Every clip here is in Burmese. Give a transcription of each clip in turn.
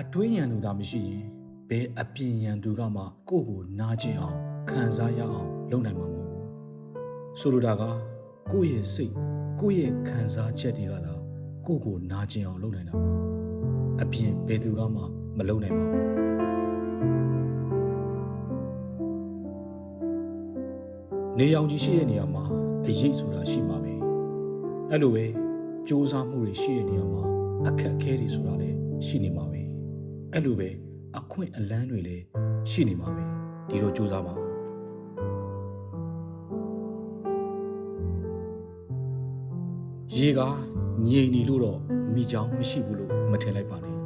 အတွင်းရန်သူသာမရှိရင်ဘယ်အပြင်ရန်သူကမှကိုယ့်ကိုနာကျင်အောင်ခံစားရအောင်လုပ်နိုင်မှာမဟုတ်ဘူးဆိုလိုတာကကိုယ့်ရဲ့စိတ်ကိုယ့်ရဲ့ခံစားချက်တွေကသာကိုယ့်ကိုနာကျင်အောင်လုပ်နိုင်တာပါအပြင်ဘယ်သူကမှမလုပ်နိုင်ပါဘူးနေအောင်ကြီးရှိတဲ့နေရာမှာအရေးဆိုတာရှိမှာပဲအဲ့လိုပဲ စ조사မှုတွေရှိတဲ့နေရာမှာအခက်အခဲတွေဆိုတာလည်းရှိနေမှာပဲအဲ့လိုပဲအခွင့်အလန်းတွေလည်းရှိနေမှာပဲဒီလိုစ조사ပါရေကငြိမ်နေလို့တော့မိချောင်းမရှိဘူးလို့မထင်လိုက်ပါနဲ့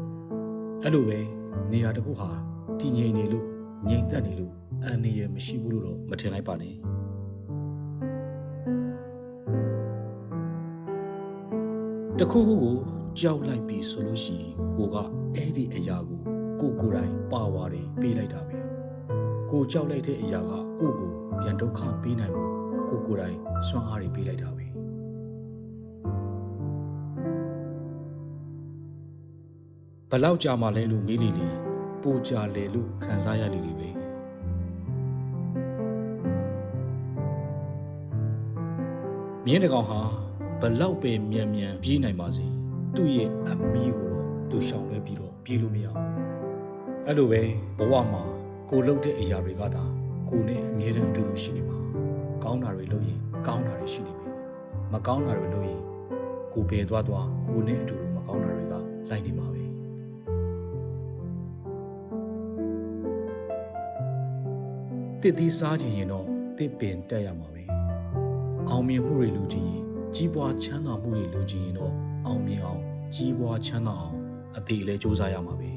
အဲ့လိုပဲနေရာတစ်ခုဟာတည်ငြိမ်နေလို့ငြိမ်သက်နေလို့အန်နေရမရှိဘူးလို့တော့မထင်လိုက်ပါနဲ့ တခုခုကိုကြောက်လိုက်ပြီဆိုလို့ရှိရင်ကိုကအဲ့ဒီအရာကိုကိုကိုယ်တိုင်ပါဝါတွေပေးလိုက်တာပဲကိုကြောက်လိုက်တဲ့အရာကကိုကိုပြန်ဒုက္ခပေးနိုင်မှုကိုကိုယ်တိုင်စွမ်းအားတွေပေးလိုက်တာပဲဘလောက်ကြာမှလဲလို့မေးလီလီပိုကြာလေလို့ခံစားရလီလီပဲမြင်းတကောင်ဟာ ဘလောက်ပဲမြန်မြန်ပြေးနိုင်ပါစေသူ့ရဲ့အမီးကိုတော့သူရှောင်လွဲပြီးတော့ပြေးလို့မရဘူးအဲ့လိုပဲဘဝမှာကိုလှုပ်တဲ့အရာတွေကသာကိုနဲ့အမြဲတမ်းအတူတူရှိနေမှာကောင်းတာတွေလုပ်ရင်ကောင်းတာတွေရှိနေမယ်မကောင်းတာတွေလုပ်ရင်ကိုဘယ်သွားသွားကိုနဲ့အတူတူမကောင်းတာတွေကလိုက်နေမှာပဲတစ်သီးစားချင်ရင်တော့တစ်ပင်တက်ရမှာပဲအောင်မြင်မှုတွေလူချင်ရင် ကြီးပွားချမ်းသာမှုတွေလူချင်ရင်တော့အောင်မြင်အောင်ကြီးပွားချမ်းသာအောင်အသေးလည်းစူးစမ်းရမှာပဲ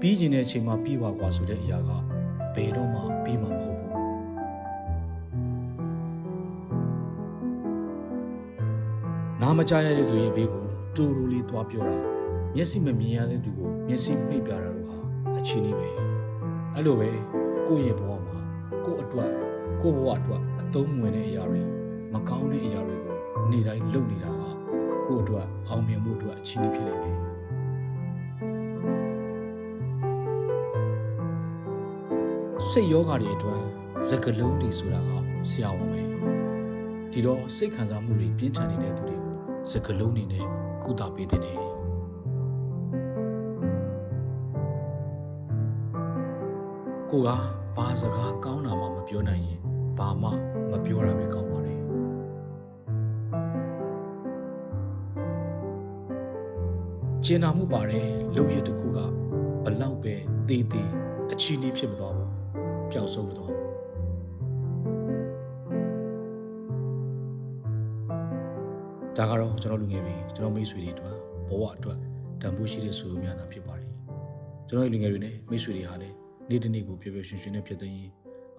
ပြီးကျင်တဲ့အချိန်မှာပြီးပါကွာဆိုတဲ့အရာကဘယ်တော့မှပြီးမှာမဟုတ်ဘူးနာမကြရတဲ့သူရဲ့ဘေးကိုတူတူလေးသွားပြောတာမျက်စိမမြင်ရတဲ့သူကိုမျက်စိမှိတ်ပြတာတို့ဟာအချင်းကြီးပဲအဲ့လိုပဲကိုယ့်ရဲ့ဘဝမှာ ကိုယ့်အတွက်ကိုယ့်ဘဝအတွက်အသုံးဝင်တဲ့အရာတွေမကောင်းတဲ့အရာတွေကိုနေ့တိုင်းလုပ်နေတာကကိုယ့်အတွက်အောင်မြင်မှုအတွက်အချင်းကြီးဖြစ်နေမယ်စိတ်ယောဂတွေအတွက်စကလုံးတွေဆိုတာကဆရာဝန်ပဲဒီတော့စိတ်ခံစားမှုတွေပြင်းထန်နေတဲ့သူတွေကိုစကလုံးတွေနဲ့ကုသပေးတဲ့ ကိုကဘာစကားကောင်းတာမှမပြောနိုင်ရင်ဘာမှမပြောတာပဲကောင်းပါတယ်ကျင်နာမှုပါတယ်လုပ်ရတစ်ခုကဘလောက်ပဲသေးသေးအချီးနှီးဖြစ်မသွားဘူးပျောက်ဆုံးမသွားဘူးဒါကတော့ကျွန်တော်လူငယ်တွေကျွန်တော်မိတ်ဆွေတွေအတွက်ဘဝအတွက်တန်ဖိုးရှိတဲ့ဆိုလိုများတာဖြစ်ပါတယ်ကျွန်တော်ရဲ့လူငယ်တွေနဲ့မိတ်ဆွေတွေဟာလည်း နေ့တစ်နေ့ကိုပျော်ပျော်ရွှင်ရွှင်နဲ့ဖြစ်သိရင်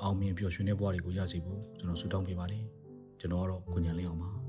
အောင်မြင်ပျော်ရွှင်တဲ့ဘဝတွေကိုရစေဖို့ကျွန်တော်ဆုတောင်းပေးပါတယ်ကျွန်တော်ကတော့ကိုညာလေးအောင်ပါ